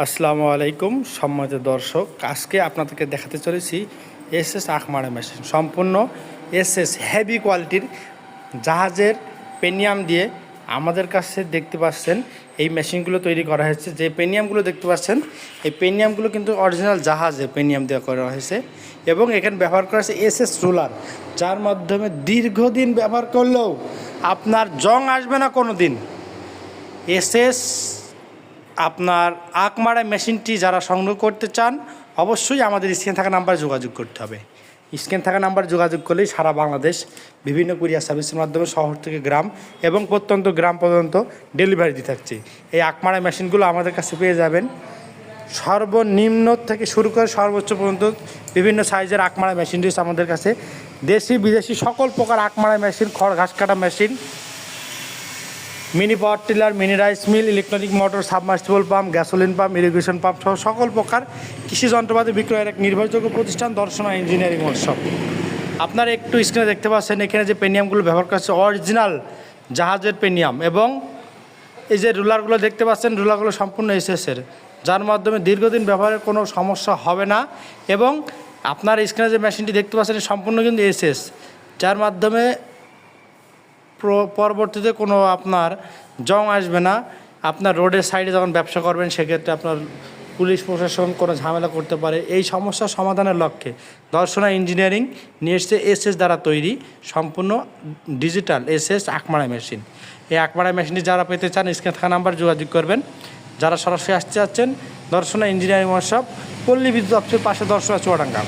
আসসালামু আলাইকুম, সম্মানিত দর্শক। আজকে আপনাদেরকে দেখাতে চলেছি এস এস আখমারা মেশিন সম্পূর্ণ এস এস হেভি কোয়ালিটির জাহাজের পেনিয়াম দিয়ে আমাদের কাছে দেখতে পাচ্ছেন, এই মেশিনগুলো তৈরি করা হয়েছে। যে পেনিয়ামগুলো দেখতে পাচ্ছেন, এই পেনিয়ামগুলো কিন্তু অরিজিনাল জাহাজে পেনিয়াম দেওয়া করা হয়েছে এবং এখানে ব্যবহার করা হয়েছে এস এস রুলার, যার মাধ্যমে দীর্ঘদিন ব্যবহার করলেও আপনার জং আসবে না কোনো দিন এসএস আপনার আকমারা মেশিনটি যারা সংগ্রহ করতে চান, অবশ্যই আমাদের স্ক্রিন থাকা নাম্বারে যোগাযোগ করতে হবে। স্ক্রিন থাকা নাম্বার যোগাযোগ করলেই সারা বাংলাদেশ, বিভিন্ন কুরিয়ার সার্ভিসের মাধ্যমে শহর থেকে গ্রাম এবং প্রত্যন্ত গ্রাম পর্যন্ত ডেলিভারি দিয়ে থাকছে। এই আকমারা মেশিনগুলো আমাদের কাছে পেয়ে যাবেন। সর্বনিম্ন থেকে শুরু করে সর্বোচ্চ পর্যন্ত বিভিন্ন সাইজের আকমারা মেশিন রয়েছে আমাদের কাছে। দেশি, বিদেশি সকল প্রকার আকমারা মেশিন, খড়, ঘাস কাটা machine mini power tiller, mini rice mill, electronic motor, submersible pump, gasoline pump, irrigation pump সহ সকল প্রকার কৃষি যন্ত্রপাতি বিক্রয়ের এক নির্ভরযোগ্য প্রতিষ্ঠান দর্শনা ইঞ্জিনিয়ারিং ওয়ার্কশপ আপনারা একটু স্ক্রিনে দেখতে পাচ্ছেন, এখানে যে পেনিয়ামগুলো ব্যবহার করছে অরিজিনাল জাহাজের পেনিয়াম এবং এই যে রুলারগুলো দেখতে পাচ্ছেন, রুলারগুলো সম্পূর্ণ এসএসের যার মাধ্যমে দীর্ঘদিন ব্যবহারের কোনো সমস্যা হবে না এবং আপনার স্ক্রিনে যে মেশিনটি দেখতে পাচ্ছেন সম্পূর্ণ কিন্তু এসএস যার মাধ্যমে পরবর্তীতে কোনো আপনার জং আসবে না, আপনার রোডের সাইডে যখন ব্যবসা করবেন, সেক্ষেত্রে আপনার পুলিশ প্রশাসন কোনো ঝামেলা করতে পারে। এই সমস্যার সমাধানের লক্ষ্যে দর্শনা ইঞ্জিনিয়ারিং নিয়ে এসছে এসএস দ্বারা তৈরি সম্পূর্ণ ডিজিটাল এসএস আকমারা মেশিন এই আকমারা মেশিনটি যারা পেতে চান, স্ক্রিনে থাকা নাম্বার যোগাযোগ করবেন। যারা সরাসরি আসতে চাচ্ছেন দর্শনা ইঞ্জিনিয়ারিং ওয়ার্কশপ পল্লী বিদ্যুৎ অফিসের পাশে দর্শনা চুয়াডাঙ্গা।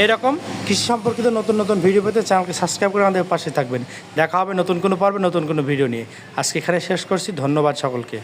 এইরকম? কৃষি সম্পর্কিত নতুন নতুন ভিডিও পেতে চ্যানেলকে সাবস্ক্রাইব করে আমাদের পাশে থাকবেন। দেখা হবে নতুন কোনো পর্বে, নতুন কোনো ভিডিও নিয়ে। আজকে এখানে শেষ করছি। ধন্যবাদ সকলকে।